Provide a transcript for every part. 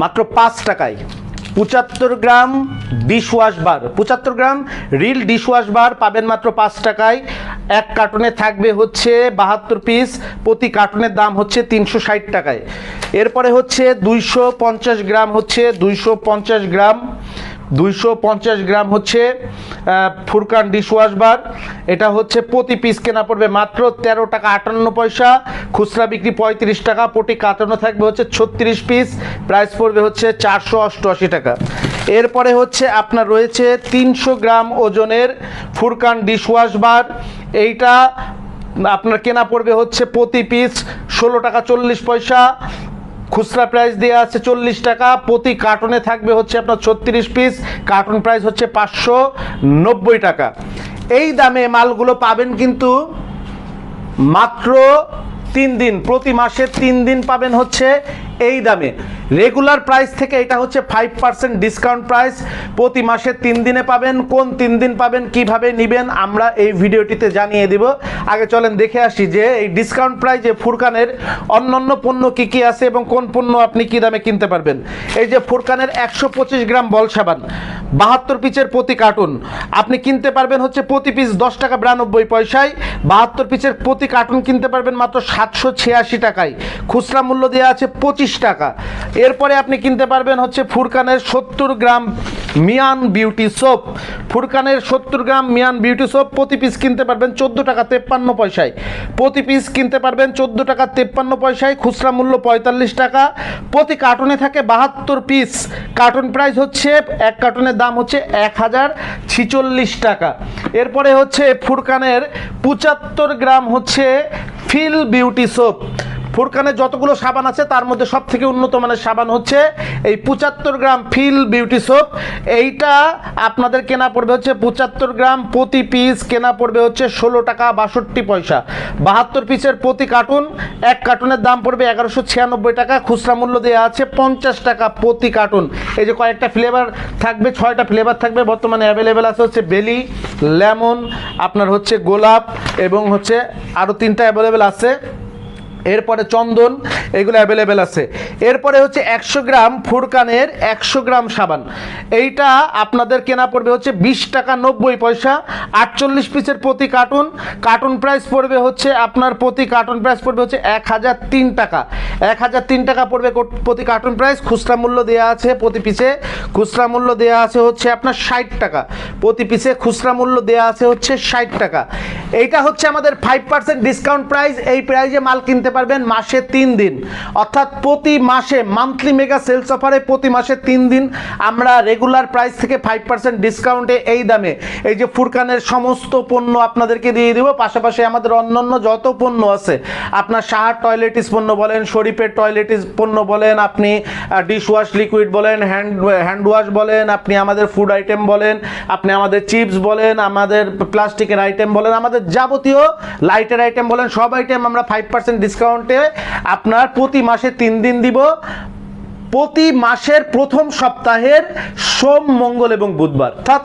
মাত্র পাঁচ টাকায়। পঁচাত্তর গ্রাম ডিশওয়াশ বার। পঁচাত্তর গ্রাম রিল ডিশওয়াশ বার পাবেন মাত্র পাঁচ টাকায়। এক কার্টুনে থাকবে হচ্ছে বাহাত্তর পিস, প্রতি কার্টুনের দাম হচ্ছে তিনশো ষাট টাকায়। এরপরে হচ্ছে দুইশো পঞ্চাশ গ্রাম হচ্ছে দুইশো পঞ্চাশ গ্রাম দুইশো পঞ্চাশ গ্রাম হচ্ছে ফুরকান ডিশওয়াশ বার এটা হচ্ছে প্রতি পিস কেনা পড়বে মাত্র তেরো টাকা আটান্ন পয়সা। খুচরা বিক্রি পঁয়ত্রিশ টাকা, প্রতি কাটানো থাকবে হচ্ছে ছত্রিশ পিস প্রাইস পড়বে হচ্ছে চারশো অষ্টআশি টাকা। এরপরে হচ্ছে আপনার রয়েছে তিনশো গ্রাম ওজনের ফুরকান ডিশওয়াশ বার এইটা আপনার কেনা পড়বে হচ্ছে প্রতি পিস ষোলো টাকা চল্লিশ পয়সা। খুচরা প্রাইস দেওয়া আছে চল্লিশ টাকা। প্রতি কার্টনে থাকবে হচ্ছে আপনার ছত্রিশ পিস কার্টন প্রাইস হচ্ছে পাঁচশো নব্বই টাকা। এই দামে মালগুলো পাবেন কিন্তু মাত্র তিন দিন। প্রতি মাসে তিন দিন পাবেন হচ্ছে এই দামে। রেগুলার প্রাইস থেকে এটা হচ্ছে ফাইভ পার্সেন্ট ডিসকাউন্ট প্রাইস প্রতি মাসে তিন দিনে পাবেন। কোন তিন দিন পাবেন, কীভাবে নেবেন, আমরা এই ভিডিওটিতে জানিয়ে দিব। আগে চলেন দেখে আসি যে এই ডিসকাউন্ট প্রাইজে ফুরকানের অন্যান্য পণ্য কী কী আছে এবং কোন পণ্য আপনি কি দামে কিনতে পারবেন। এই যে ফুরকানের একশো পঁচিশ গ্রাম বল সাবান, বাহাত্তর পিচের প্রতি কার্টুন। আপনি কিনতে পারবেন হচ্ছে প্রতি পিস দশ টাকা বিরানব্বই পয়সায়। বাহাত্তর পিচের প্রতি কার্টুন কিনতে পারবেন মাত্র সাতশো ছিয়াশি টাকায়। খুচরা মূল্য দেওয়া আছে পঁচিশ টাকা। এরপরে আপনি কিনতে পারবেন হচ্ছে ফুরকানের সত্তর গ্রাম মিয়ান বিউটি সোপ। ফুরকানের সত্তর গ্রাম মিয়ান বিউটি সোপ প্রতি পিস কিনতে পারবেন চোদ্দ টাকা তেপ্পান্ন পয়সায়। প্রতি পিস কিনতে পারবেন চোদ্দ টাকা তেপ্পান্ন পয়সায়, খুচরা মূল্য পঁয়তাল্লিশ টাকা। প্রতি কার্টুনে থাকে বাহাত্তর পিস কার্টুন প্রাইস হচ্ছে, এক কার্টুনের দাম হচ্ছে এক হাজার ছিচল্লিশ টাকা। এরপরে হচ্ছে ফুরকানের পঁচাত্তর গ্রাম হচ্ছে ফিল বিউটি সোপ। ফুরকানের যতগুলো সাবান আছে, তার মধ্যে সব থেকে উন্নত মানের সাবান হচ্ছে এই পঁচাত্তর গ্রাম ফিল বিউটি সোপ। এইটা আপনাদের কেনা পড়বে হচ্ছে পঁচাত্তর গ্রাম প্রতি পিস, কেনা পড়বে হচ্ছে ষোলো টাকা বাষট্টি পয়সা। বাহাত্তর পিসের প্রতি কার্টুন, এক কার্টুনের দাম পড়বে এগারোশো ছিয়ানব্বই টাকা, খুচরা মূল্য দেওয়া আছে পঞ্চাশ টাকা প্রতি কার্টুন। এই যে কয়েকটা ফ্লেভার থাকবে, ছয়টা ফ্লেভার থাকবে, বর্তমানে অ্যাভেলেবেল আছে হচ্ছে বেলি, লেমন, আপনার হচ্ছে গোলাপ এবং হচ্ছে আরও তিনটা অ্যাভেলেবেল আছে। এরপরে চন্দন, এগুলো অ্যাভেলেবেল আছে। এরপরে হচ্ছে একশো গ্রাম ফুরকানের একশো গ্রাম সাবান। এইটা আপনাদের কেনা পড়বে হচ্ছে বিশ টাকা নব্বই পয়সা, আটচল্লিশ পিসের প্রতি কার্টুন। কার্টুন প্রাইস পড়বে হচ্ছে আপনার প্রতি কার্টুন প্রাইস পড়বে হচ্ছে এক হাজার তিন টাকা। এক হাজার তিন টাকা পড়বে প্রতি কার্টুন প্রাইস খুচরা মূল্য দেওয়া আছে প্রতি পিসে খুচরা মূল্য দেওয়া আছে হচ্ছে আপনার ষাট টাকা। প্রতি পিসে খুচরা মূল্য দেওয়া আছে হচ্ছে ষাট টাকা। এইটা হচ্ছে আমাদের ফাইভ পার্সেন্ট ডিসকাউন্ট প্রাইস এই প্রাইজে মাল কিনতে পারবেন মাসে তিন দিন। অর্থাৎ প্রতি মাসে মান্থলি মেগা সেলস অফারে প্রতি মাসে তিন দিন আমরা রেগুলার প্রাইস থেকে ফাইভ পার্সেন্ট ডিসকাউন্টে এই দামে। এই যে ফুরকানের সমস্ত পণ্য আপনাদেরকে দিয়ে দেবো। পাশাপাশি আমাদের অন্যান্য যত পণ্য আছে, আপনার সাহার টয়লেটিস পণ্য বলেন শরীফের টয়লেটিস পণ্য বলেন, আপনি ডিশ ওয়াশ লিকুইড বলেন হ্যান্ড হ্যান্ড ওয়াশ বলেন, আপনি আমাদের ফুড আইটেম বলেন, আপনি আমাদের চিপস বলেন, আমাদের প্লাস্টিকের আইটেম বলেন, আমাদের যাবতীয় লাইটের আইটেম বলেন, সব আইটেম আমরা ফাইভ পার্সেন্ট ডিসকাউন্টে আপনার প্রতি মাসে তিন দিন দিব। প্রতি মাসের প্রথম সপ্তাহের সোম, মঙ্গল এবং বুধবার। অর্থাৎ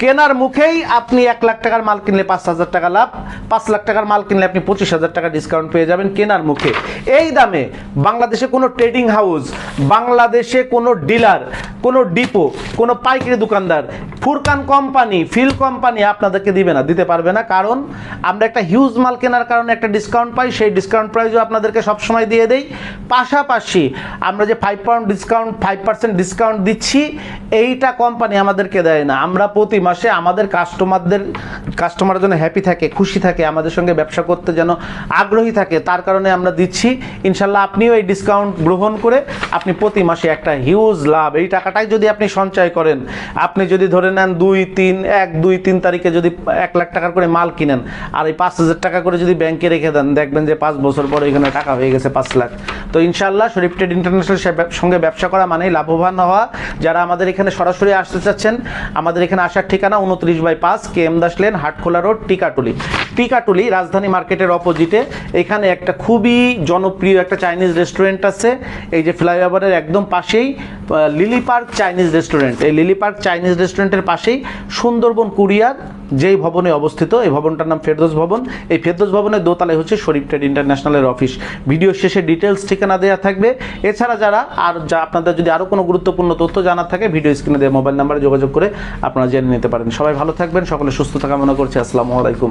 কেনার মুখেই আপনি এক লাখ টাকার মাল কিনলে পাঁচ হাজার টাকা লাভ, পাঁচ লাখ টাকার মাল কিনলে আপনি পঁচিশ হাজার টাকা ডিসকাউন্ট পেয়ে যাবেন কেনার মুখে। এই দামে বাংলাদেশে কোনো ট্রেডিং হাউস বাংলাদেশে কোনো ডিলার কোনো ডিপো কোনো পাইকারি দোকানদার, ফুরকান কোম্পানি, ফিল কোম্পানি আপনাদেরকে দিবে না, দিতে পারবে না। কারণ আমরা একটা হিউজ মাল কেনার কারণে একটা ডিসকাউন্ট পাই, সেই ডিসকাউন্ট প্রাইসও আপনাদেরকে সবসময় দিয়ে দেই। পাশাপাশি আমরা যে five pound discount five percent discount দিচ্ছি, এইটা কোম্পানি আমাদেরকে দেয় না। আমরা প্রতি মাসে আমাদের কাস্টমারদের কাস্টমার যেন হ্যাপি থাকে, খুশি থাকে, আমাদের সঙ্গে ব্যবসা করতে যেন আগ্রহী থাকে, তার কারণে আমরা দিচ্ছি। ইনশাল্লাহ আপনিও এই ডিসকাউন্ট গ্রহণ করে আপনি প্রতি মাসে একটা হিউজ লাভ। এই টাকাটাই যদি আপনি সঞ্চয় করেন। আপনি যদি ধরে নেন দুই, তিন, এক, দুই, তিন তারিখে যদি এক লাখ টাকার করে মাল কিনেন আর এই পাঁচ হাজার টাকা করে যদি ব্যাংকে রেখে দেন, দেখবেন যে পাঁচ বছর পরে এখানে টাকা হয়ে গেছে পাঁচ লাখ। তো ইনশাল্লাহ শরীফ ট্রেড ইন্টারন্যাশনাল সঙ্গে ব্যবসা করা মানেই লাভবান হওয়া। যারা আমাদের এখানে সরাসরি আসতে চাচ্ছেন, আমাদের এখানে আসার ঠিকানা উনত্রিশ বাই পাঁচ K M Das lane, Hatkhola road, Tikatuli. Tikatuli Rajdhani মার্কেটের অপোজিটে। এখানে একটা খুবই জনপ্রিয় একটা চাইনিজ রেস্টুরেন্ট আছে। এই যে ফ্লাইওভারের একদম পাশেই লিলি পার্ক চাইনিজ রেস্টুরেন্ট। এই লিলি পার্ক চাইনিজ রেস্টুরেন্টের পাশেই সুন্দরবন কুরিয়ার, যেই ভবনে অবস্থিত। এই ভবনটার নাম ফেরদোস ভবন। এই ফেরদোস ভবনের দোতলায় হচ্ছে শরীফ ট্রেড ইন্টারন্যাশনালের অফিস। ভিডিও শেষে ডিটেলস ঠিকানা দেওয়া থাকবে। এছাড়া যারা আর যা আপনাদের যদি আরও কোনো গুরুত্বপূর্ণ তথ্য জানার থাকে, ভিডিও স্ক্রিনে দেওয়া মোবাইল নাম্বারে যোগাযোগ করে আপনারা জেনে নিতে পারেন। সবাই ভালো থাকবেন, সকলে সুস্থ সুস্থতা কামনা করছি। আসসালামু আলাইকুম।